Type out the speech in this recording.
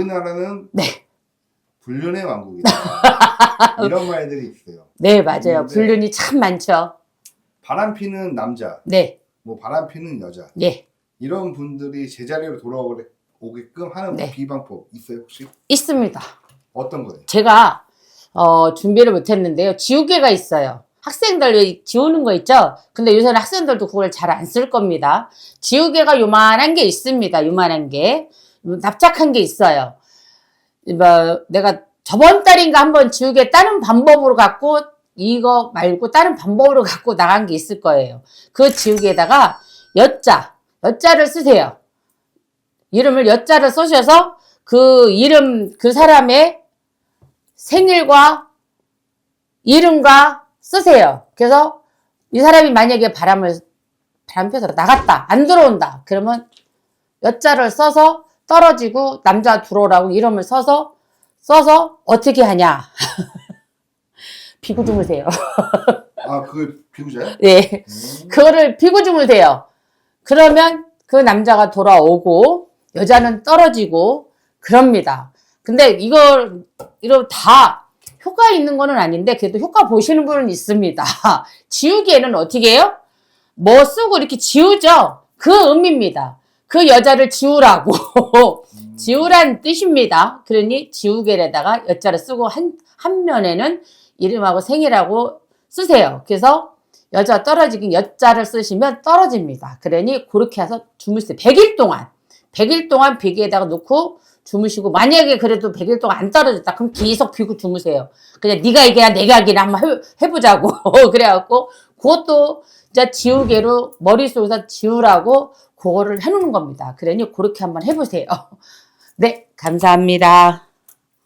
우리나라는 네. 불륜의 왕국이다. 이런 말들이 있어요. 네, 맞아요. 네. 불륜이 참 많죠. 바람 피는 남자, 네, 뭐 바람 피는 여자 네. 이런 분들이 제자리로 돌아오게끔 하는 네. 비방법 있어요 혹시? 있습니다. 어떤 거예요? 제가 어, 준비를 못했는데요. 지우개가 있어요. 학생들 왜 지우는 거 있죠? 근데 요새는 학생들도 그걸 잘 안 쓸 겁니다. 지우개가 요만한 게 있습니다. 요만한 게. 납작한 게 있어요. 뭐, 내가 저번 달인가 한번 지우개 다른 방법으로 갖고 이거 말고 다른 방법으로 갖고 나간 게 있을 거예요. 그 지우개에다가 여자, 여자를 쓰세요. 이름을 여자를 쓰셔서 그 이름, 그 사람의 생일과 이름과 쓰세요. 그래서 이 사람이 만약에 바람을 바람 펴서 나갔다 안 들어온다 그러면 여자를 써서 떨어지고 남자 들어오라고 이름을 써서 써서 어떻게 하냐 비고 주무세요. 아그 비구자요? 네, 음. 그거를 비고 주무세요. 그러면 그 남자가 돌아오고 여자는 떨어지고 그럽니다. 근데 이걸 이거 다 효과 있는 거는 아닌데 그래도 효과 보시는 분은 있습니다. 지우기에는 어떻게 해요? 뭐 쓰고 이렇게 지우죠? 그 의미입니다. 그 여자를 지우라고. 지우란 뜻입니다. 그러니 지우개에다가 여자를 쓰고 한, 한 면에는 이름하고 생일하고 쓰세요. 그래서 여자 떨어지긴 여자를 쓰시면 떨어집니다. 그러니 그렇게 해서 주무세요. 100일 동안. 100일 동안 베개에다가 놓고 주무시고 만약에 그래도 100일 동안 안 떨어졌다 그럼 계속 비고 주무세요. 그냥 네가 이겨야 내가 이기나 한번 해, 해보자고 그래갖고 그것도 진짜 지우개로 머릿속에서 지우라고 그거를 해놓는 겁니다. 그러니 그렇게 한번 해보세요. 네 감사합니다.